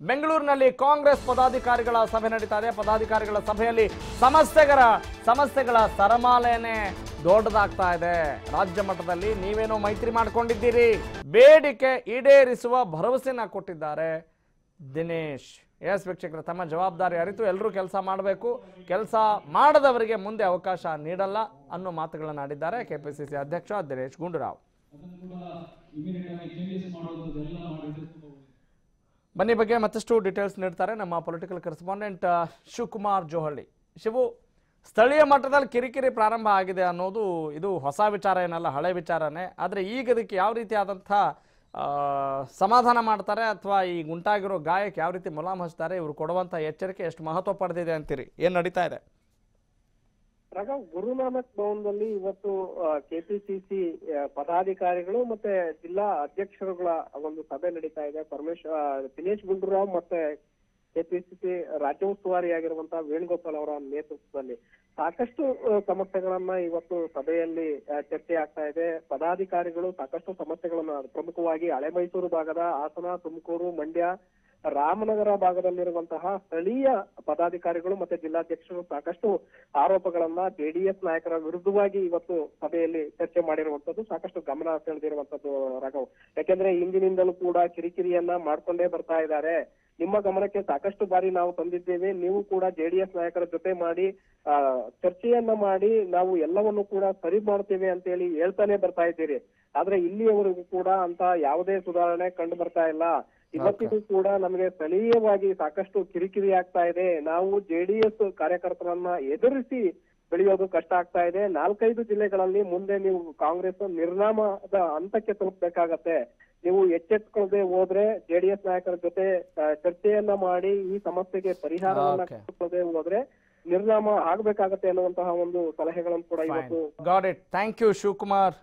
ಬೆಂಗಳೂರಿನಲ್ಲಿ ಕಾಂಗ್ರೆಸ್ ಪದಾಧಿಕಾರಿಗಳ ಸಭೆ ನಡೀತಾ ಇದೆ. ಪದಾಧಿಕಾರಿಗಳ ಸಭೆಯಲ್ಲಿ ಸಮಸ್ಯೆಗಳ ಸಮಸ್ಯೆಗಳ ಸರಮಾಲೆಯೇ ದೊಡ್ಡದಾಗ್ತಾ ಇದೆ. ರಾಜ್ಯ ಮಟ್ಟದಲ್ಲಿ ನೀವೇನೋ ಮೈತ್ರಿ ಮಾಡ್ಕೊಂಡಿದ್ದೀರಿ. ಬೇಡಿಕೆ ಈಡೇರಿಸುವ ಭರವಸೆನ ಕೊಟ್ಟಿದ್ದಾರೆ ದಿನೇಶ್. ಎಸ್ ವೀಕ್ಷಕರು, ತಮ್ಮ ಜವಾಬ್ದಾರಿ ಅರಿತು ಎಲ್ಲರೂ ಕೆಲಸ ಮಾಡಬೇಕು. ಕೆಲಸ ಮಾಡದವರಿಗೆ ಮುಂದೆ ಅವಕಾಶ ನೀಡಲ್ಲ ಅನ್ನೋ ಮಾತುಗಳನ್ನು ಆಡಿದ್ದಾರೆ ಕೆಪಿಸಿಸಿ ಅಧ್ಯಕ್ಷ ದಿನೇಶ್ ಗುಂಡೂರಾವ್. ಬನ್ನಿ ಬಗ್ಗೆ ಮತ್ತಷ್ಟು ಡೀಟೇಲ್ಸ್ ನೀಡ್ತಾರೆ ನಮ್ಮ ಪೊಲಿಟಿಕಲ್ ಕರೆಸ್ಪಾಂಡೆಂಟ್ ಶಿವಕುಮಾರ್ ಜೋಹಳ್ಳಿ. ಶಿವು ಸ್ಥಳೀಯ ಮಟ್ಟದಲ್ಲಿ ಕಿರಿಕಿರಿ ಪ್ರಾರಂಭ ಆಗಿದೆ ಅನ್ನೋದು ಇದು ಹೊಸ ವಿಚಾರ ಏನಲ್ಲ ಹಳೆ ವಿಚಾರನೇ. ಆದರೆ ಈಗ ಇದಕ್ಕೆ ಯಾವ ಆ, ಸಮಾಧಾನ ಮಾಡ್ತಾರೆ ಅಥವಾ ಈ ಉಂಟಾಗಿರೋ ಗಾಯಕ್ಕೆ ಯಾವ ರೀತಿ ಮುಲಾಮ್ ಹಚ್ತಾರೆ ಇವರು ಕೊಡುವಂಥ ಎಚ್ಚರಿಕೆ ಎಷ್ಟು ಮಹತ್ವ ಪಡೆದಿದೆ ಅಂತೀರಿ? ಏನು ನಡೀತಾ ಇದೆ? ರಾಘವ್, ಗುರುನಾನಕ್ ಭವನದಲ್ಲಿ ಇವತ್ತು ಕೆಪಿಸಿಸಿ ಪದಾಧಿಕಾರಿಗಳು ಮತ್ತೆ ಜಿಲ್ಲಾ ಅಧ್ಯಕ್ಷರುಗಳ ಒಂದು ಸಭೆ ನಡೀತಾ ಇದೆ. ಪರಮೇಶ್ವರ್ ದಿನೇಶ್ ಗುಂಡೂರಾವ್ ಮತ್ತೆ ಕೆಪಿಸಿಸಿ ರಾಜ್ಯ ಉಸ್ತುವಾರಿಯಾಗಿರುವಂತಹ ವೇಣುಗೋಪಾಲ್ ಅವರ ನೇತೃತ್ವದಲ್ಲಿ. ಸಾಕಷ್ಟು ಸಮಸ್ಯೆಗಳನ್ನ ಇವತ್ತು ಸಭೆಯಲ್ಲಿ ಚರ್ಚೆ ಆಗ್ತಾ ಇದೆ. ಪದಾಧಿಕಾರಿಗಳು ಸಾಕಷ್ಟು ಸಮಸ್ಯೆಗಳನ್ನ ಪ್ರಮುಖವಾಗಿ ಹಳೆ ಮೈಸೂರು ಭಾಗದ ಹಾಸನ, ತುಮಕೂರು, ಮಂಡ್ಯ ರಾಮನಗರ ಭಾಗದಲ್ಲಿರುವಂತಹ ಸ್ಥಳೀಯ ಪದಾಧಿಕಾರಿಗಳು ಮತ್ತೆ ಜಿಲ್ಲಾಧ್ಯಕ್ಷರು ಸಾಕಷ್ಟು ಆರೋಪಗಳನ್ನ ಜೆಡಿಎಸ್ ನಾಯಕರ ವಿರುದ್ಧವಾಗಿ ಇವತ್ತು ಸಭೆಯಲ್ಲಿ ಚರ್ಚೆ ಮಾಡಿರುವಂತದ್ದು ಸಾಕಷ್ಟು ಗಮನ ಸೆಳೆದಿರುವಂತದ್ದು ರಾಘವ್. ಯಾಕೆಂದ್ರೆ ಇಂದಿನಿಂದಲೂ ಕೂಡ ಕಿರಿಕಿರಿಯನ್ನ ಮಾಡ್ಕೊಂಡೇ ಬರ್ತಾ ಇದ್ದಾರೆ. ನಿಮ್ಮ ಗಮನಕ್ಕೆ ಸಾಕಷ್ಟು ಬಾರಿ ನಾವು ತಂದಿದ್ದೇವೆ. ನೀವು ಕೂಡ ಜೆಡಿಎಸ್ ನಾಯಕರ ಜೊತೆ ಮಾಡಿ ಆ, ಚರ್ಚೆಯನ್ನ ಮಾಡಿ ನಾವು ಎಲ್ಲವನ್ನು ಕೂಡ ಸರಿ ಮಾಡ್ತೇವೆ ಅಂತ ಹೇಳಿ ಹೇಳ್ತಾನೆ ಬರ್ತಾ ಇದ್ದೀರಿ. ಆದ್ರೆ ಇಲ್ಲಿಯವರೆಗೂ ಕೂಡ ಅಂತ ಯಾವುದೇ ಸುಧಾರಣೆ ಕಂಡು ಬರ್ತಾ ಇಲ್ಲ. ಇವತ್ತಿಗೂ ಕೂಡ ನಮಗೆ ಸ್ಥಳೀಯವಾಗಿ ಸಾಕಷ್ಟು ಕಿರಿಕಿರಿ ಆಗ್ತಾ ಇದೆ. ನಾವು ಜೆಡಿಎಸ್ ಕಾರ್ಯಕರ್ತರನ್ನ ಎದುರಿಸಿ ಬೆಳೆಯೋದು ಕಷ್ಟ ಆಗ್ತಾ ಇದೆ. ನಾಲ್ಕೈದು ಜಿಲ್ಲೆಗಳಲ್ಲಿ ಮುಂದೆ ನೀವು ಕಾಂಗ್ರೆಸ್ ನಿರ್ನಾಮದ ಹಂತಕ್ಕೆ ತಲುಪಬೇಕಾಗತ್ತೆ. ನೀವು ಎಚ್ಚೆತ್ಕೊಳ್ಳದೆ ಹೋದ್ರೆ ಜೆಡಿಎಸ್ ನಾಯಕರ ಜೊತೆ ಚರ್ಚೆಯನ್ನ ಮಾಡಿ ಈ ಸಮಸ್ಯೆಗೆ ಪರಿಹಾರವನ್ನ. ಕಂಡುಕೊಳ್ಳದೆ ಹೋದ್ರೆ ನಿರ್ನಾಮ ಆಗ್ಬೇಕಾಗತ್ತೆ ಅನ್ನುವಂತಹ ಒಂದು ಸಲಹೆಗಳನ್ನು ಕೂಡ ಇವತ್ತು got it thank you Shivakumar.